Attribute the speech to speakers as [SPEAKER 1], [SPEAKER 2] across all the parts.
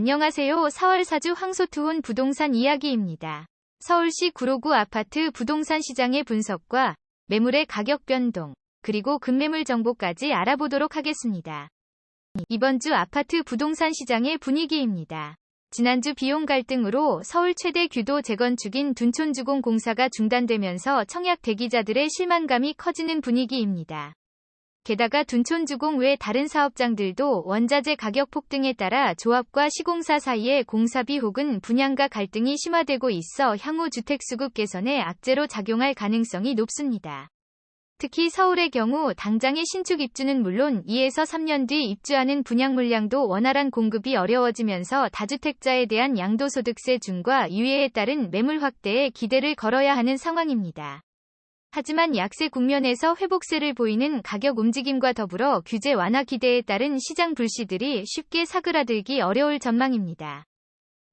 [SPEAKER 1] 안녕하세요. 4월 사주 황소투혼 부동산 이야기입니다. 서울시 구로구 아파트 부동산 시장의 분석과 매물의 가격 변동, 그리고 급매물 정보까지 알아보도록 하겠습니다. 이번 주 아파트 부동산 시장의 분위기입니다. 지난주 비용 갈등으로 서울 최대 규도 재건축인 둔촌주공 공사가 중단되면서 청약 대기자들의 실망감이 커지는 분위기입니다. 게다가 둔촌주공 외 다른 사업장들도 원자재 가격 폭등에 따라 조합과 시공사 사이에 공사비 혹은 분양가 갈등이 심화되고 있어 향후 주택 수급 개선에 악재로 작용할 가능성이 높습니다. 특히 서울의 경우 당장의 신축 입주는 물론 2에서 3년 뒤 입주하는 분양 물량도 원활한 공급이 어려워지면서 다주택자에 대한 양도소득세 중과 유예에 따른 매물 확대에 기대를 걸어야 하는 상황입니다. 하지만 약세 국면에서 회복세를 보이는 가격 움직임과 더불어 규제 완화 기대에 따른 시장 불씨들이 쉽게 사그라들기 어려울 전망입니다.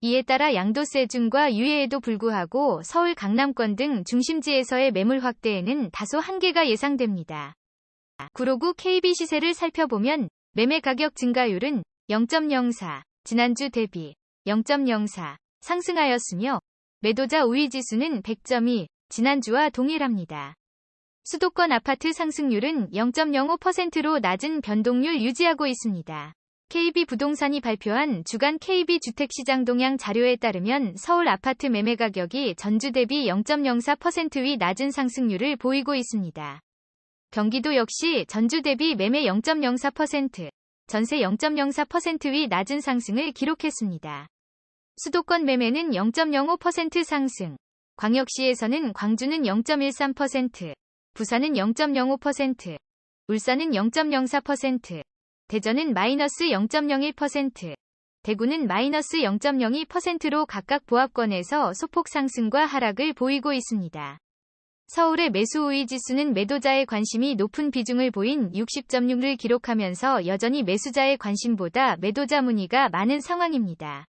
[SPEAKER 1] 이에 따라 양도세 중과 유예에도 불구하고 서울 강남권 등 중심지에서의 매물 확대에는 다소 한계가 예상됩니다. 구로구 KB 시세를 살펴보면 매매 가격 증가율은 0.04, 지난주 대비 0.04 상승하였으며 매도자 우위 지수는 100.2, 지난주와 동일합니다. 수도권 아파트 상승률은 0.05%로 낮은 변동률 유지하고 있습니다. KB 부동산이 발표한 주간 KB 주택시장 동향 자료에 따르면 서울 아파트 매매 가격이 전주 대비 0.04%위 낮은 상승률을 보이고 있습니다. 경기도 역시 전주 대비 매매 0.04%, 전세 0.04%위 낮은 상승을 기록했습니다. 수도권 매매는 0.05% 상승, 광역시에서는 광주는 0.13%, 부산은 0.05%, 울산은 0.04%, 대전은 마이너스 0.01%, 대구는 마이너스 0.02%로 각각 보합권에서 소폭 상승과 하락을 보이고 있습니다. 서울의 매수 우위 지수는 매도자의 관심이 높은 비중을 보인 60.6을 기록하면서 여전히 매수자의 관심보다 매도자 문의가 많은 상황입니다.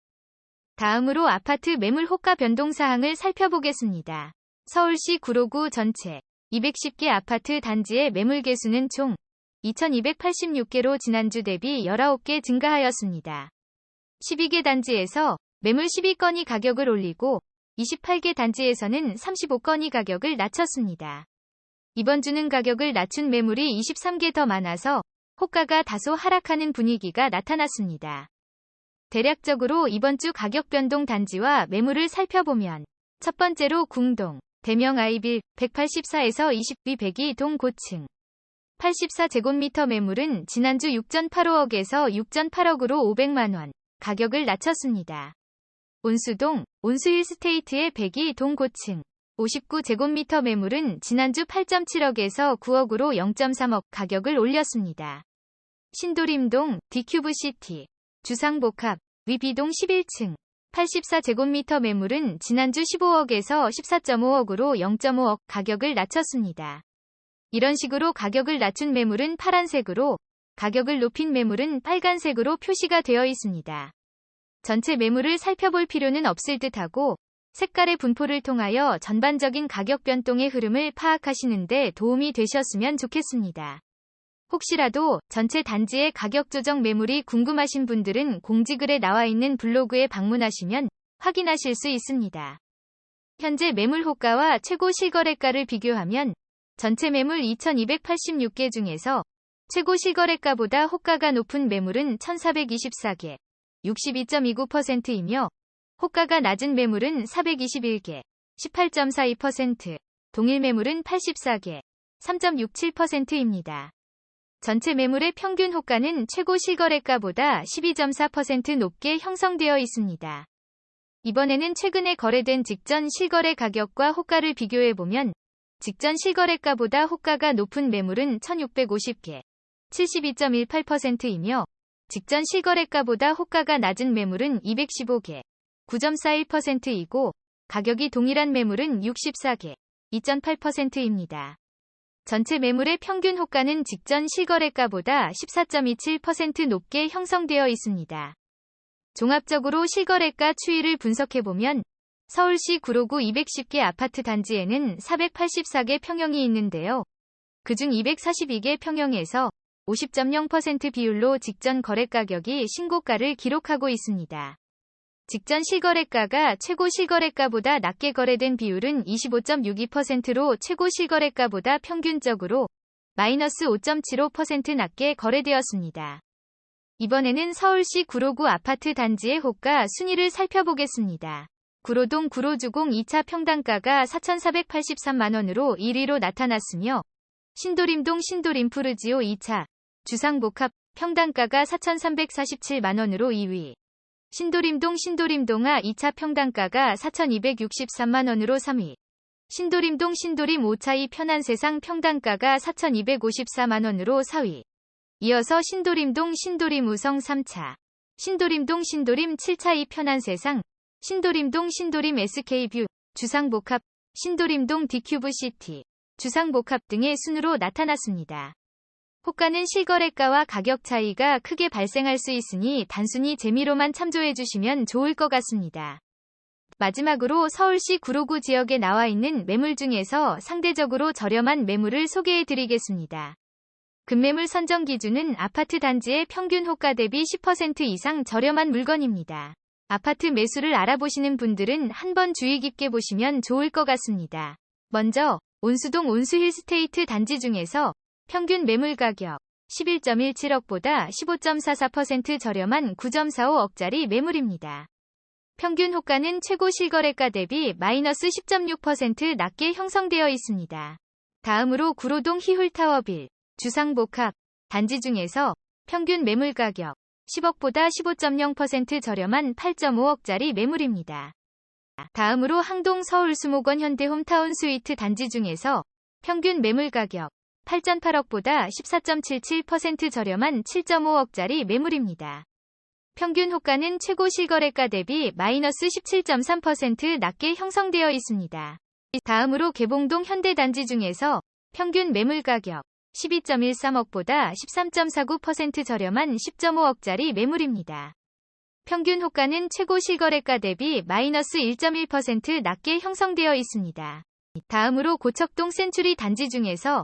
[SPEAKER 1] 다음으로 아파트 매물 호가 변동 사항을 살펴보겠습니다. 서울시 구로구 전체 210개 아파트 단지의 매물 개수는 총 2286개로 지난주 대비 19개 증가하였습니다. 12개 단지에서 매물 12건이 가격을 올리고 28개 단지에서는 35건이 가격을 낮췄습니다. 이번 주는 가격을 낮춘 매물이 23개 더 많아서 호가가 다소 하락하는 분위기가 나타났습니다. 대략적으로 이번 주 가격 변동 단지와 매물을 살펴보면 첫 번째로 궁동, 대명 아이빌 184에서 20비 102 동 고층 84제곱미터 매물은 지난주 6.85억에서 6.8억으로 500만원 가격을 낮췄습니다. 온수동, 온수힐 스테이트의 102 동 고층 59제곱미터 매물은 지난주 8.7억에서 9억으로 0.3억 가격을 올렸습니다. 신도림동, 디큐브시티, 주상복합, 위비동 11층 84제곱미터 매물은 지난주 15억에서 14.5억으로 0.5억 가격을 낮췄습니다. 이런 식으로 가격을 낮춘 매물은 파란색으로, 가격을 높인 매물은 빨간색으로 표시가 되어 있습니다. 전체 매물을 살펴볼 필요는 없을 듯하고, 색깔의 분포를 통하여 전반적인 가격 변동의 흐름을 파악하시는데 도움이 되셨으면 좋겠습니다. 혹시라도 전체 단지의 가격 조정 매물이 궁금하신 분들은 공지글에 나와 있는 블로그에 방문하시면 확인하실 수 있습니다. 현재 매물 호가와 최고 실거래가를 비교하면 전체 매물 2286개 중에서 최고 실거래가보다 호가가 높은 매물은 1424개, 62.29%이며 호가가 낮은 매물은 421개, 18.42%, 동일 매물은 84개, 3.67%입니다. 전체 매물의 평균 호가는 최고 실거래가보다 12.4% 높게 형성되어 있습니다. 이번에는 최근에 거래된 직전 실거래 가격과 호가를 비교해보면 직전 실거래가보다 호가가 높은 매물은 1650개, 72.18%이며 직전 실거래가보다 호가가 낮은 매물은 215개, 9.41%이고 가격이 동일한 매물은 64개, 2.8%입니다. 전체 매물의 평균 호가는 직전 실거래가보다 14.27% 높게 형성되어 있습니다. 종합적으로 실거래가 추이를 분석해보면 서울시 구로구 210개 아파트 단지에는 484개 평형이 있는데요. 그중 242개 평형에서 50.0% 비율로 직전 거래 가격이 신고가를 기록하고 있습니다. 직전 실거래가가 최고 실거래가보다 낮게 거래된 비율은 25.62%로 최고 실거래가보다 평균적으로 마이너스 5.75% 낮게 거래되었습니다. 이번에는 서울시 구로구 아파트 단지의 호가 순위를 살펴보겠습니다. 구로동 구로주공 2차 평당가가 4,483만원으로 1위로 나타났으며 신도림동 신도림 푸르지오 2차 주상복합 평당가가 4,347만원으로 2위 신도림동 신도림동아 2차 평당가가 4,263만원으로 3위. 신도림동 신도림 5차이 편한 세상 평당가가 4,254만원으로 4위. 이어서 신도림동 신도림 우성 3차. 신도림동 신도림 7차이 편한 세상. 신도림동 신도림 SK뷰 주상복합 신도림동 디큐브 시티 주상복합 등의 순으로 나타났습니다. 호가는 실거래가와 가격 차이가 크게 발생할 수 있으니 단순히 재미로만 참조해 주시면 좋을 것 같습니다. 마지막으로 서울시 구로구 지역에 나와 있는 매물 중에서 상대적으로 저렴한 매물을 소개해 드리겠습니다. 급매물 선정 기준은 아파트 단지의 평균 호가 대비 10% 이상 저렴한 물건입니다. 아파트 매수를 알아보시는 분들은 한번 주의 깊게 보시면 좋을 것 같습니다. 먼저 온수동 온수힐스테이트 단지 중에서 평균 매물 가격 11.17억보다 15.44% 저렴한 9.45억짜리 매물입니다. 평균 호가는 최고 실거래가 대비 마이너스 10.6% 낮게 형성되어 있습니다. 다음으로 구로동 희훌타워빌 주상복합 단지 중에서 평균 매물 가격 10억보다 15.0% 저렴한 8.5억짜리 매물입니다. 다음으로 항동 서울수목원 현대홈타운 스위트 단지 중에서 평균 매물 가격 8.8억보다 14.77% 저렴한 7.5억짜리 매물입니다. 평균 호가는 최고 실거래가 대비 마이너스 17.3% 낮게 형성되어 있습니다. 다음으로 개봉동 현대단지 중에서 평균 매물 가격 12.13억보다 13.49% 저렴한 10.5억짜리 매물입니다. 평균 호가는 최고 실거래가 대비 마이너스 1.1% 낮게 형성되어 있습니다. 다음으로 고척동 센츄리 단지 중에서